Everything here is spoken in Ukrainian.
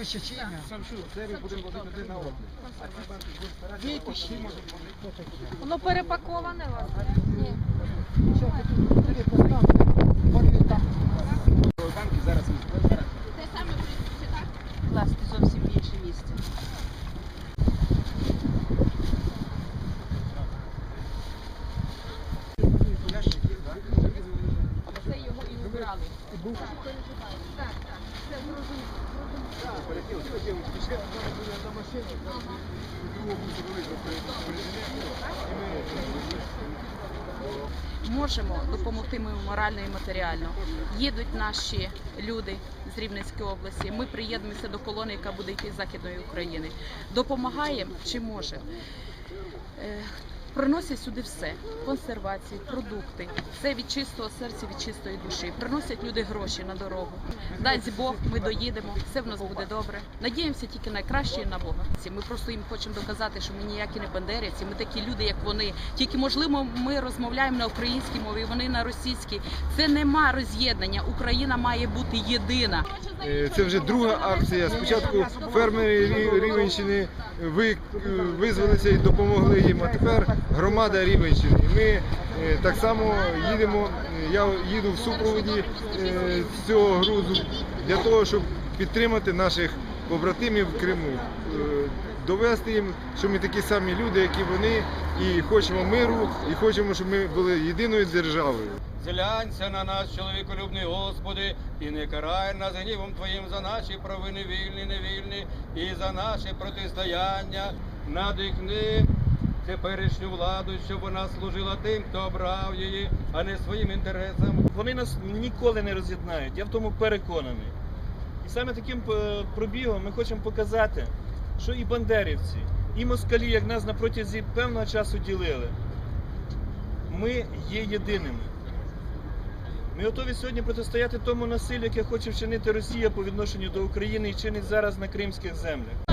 Прізвище чи ім'я? Це ми будемо водити один на один. Війте ще. Воно перепаковане у вас? Ні. Банки зараз ми Те саме прізвище, так? Класти зовсім інше місце. Це його і убрали. Так. Можемо допомогти ми морально і матеріально. Їдуть наші люди з Рівненської області. Ми приєднуємося до колони, яка буде йти з Західної України. Допомагаємо чи можемо. Приносять сюди все: консервації, продукти, все від чистого серця, від чистої душі. Приносять люди гроші на дорогу. Дасть Бог, ми доїдемо, все в нас буде добре. Надіємося тільки найкраще на Бога. Ми просто їм хочемо доказати, що ми ніякі не бандерівці, ми такі люди, як вони. Тільки можливо, ми розмовляємо на українській мові, вони на російській. Це нема роз'єднання. Україна має бути єдина. Е, Це вже друга акція. Спочатку фермери Рі- Рівенщини ви- визвалися і допомогли їм. А тепер громада Рівенщини. Ми е, так само їдемо. е, Я їду в супроводі е, цього грузу для того, щоб підтримати наших побратимів в Криму. Е, Довести їм, що ми такі самі люди, як і вони, і хочемо миру, і хочемо, щоб ми були єдиною державою. Зглянься на нас, чоловіколюбний Господи, і не карай нас гнівом Твоїм за наші провини вільні, невільні, і за наше протистояння. Надихни теперішню владу, щоб вона служила тим, хто обрав її, а не своїм інтересам. Вони нас ніколи не роз'єднають, я в тому переконаний. І саме таким е, пробігом ми хочемо показати, що і бандерівці, і москалі, як нас на протязі певного часу ділили, ми є єдиними. Ми готові сьогодні протистояти тому насиллю, яке хоче вчинити Росія по відношенню до України і чинить зараз на кримських землях.